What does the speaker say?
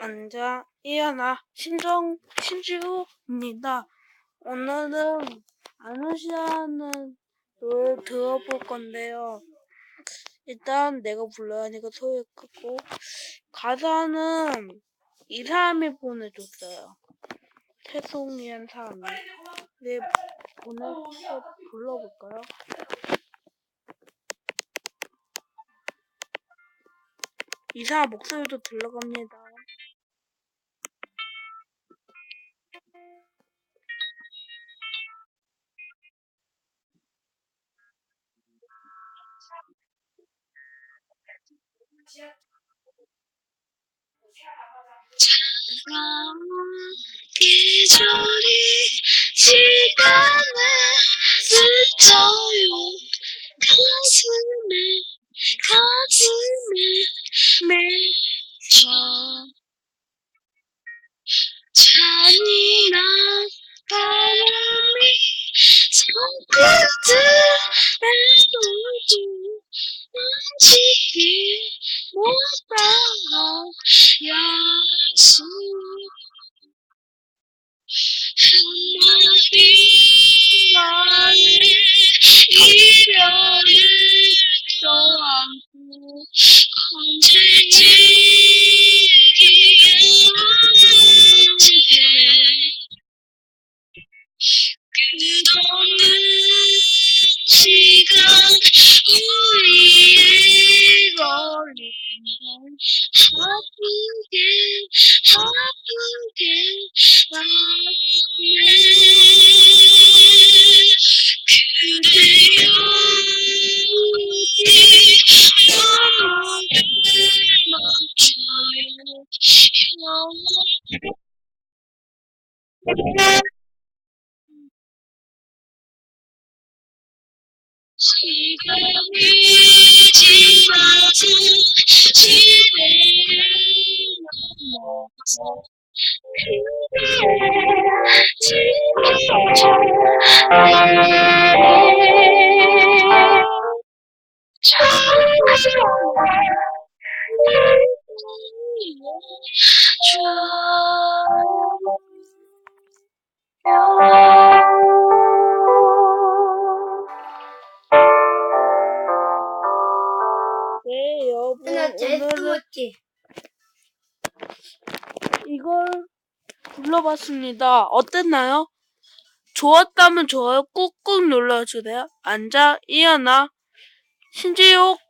앉아 일어나 신정 신지우입니다. 오늘은 아누시아는 노래 들어볼 건데요. 일단 내가 불러야 하니까 소리 끄고 가사는 이 사람이 보내줬어요. 태송이란 사람이. 네 보내서 불러볼까요? 이 사람 목소리도 들러갑니다. 계절이 Di mata. 시간이 지나서 집에 넘어서 그대 네 여러분 나 오늘은 못지. 이걸 불러봤습니다. 어땠나요? 좋았다면 좋아요 꾹꾹 눌러주세요. 앉아 일어나 신지옥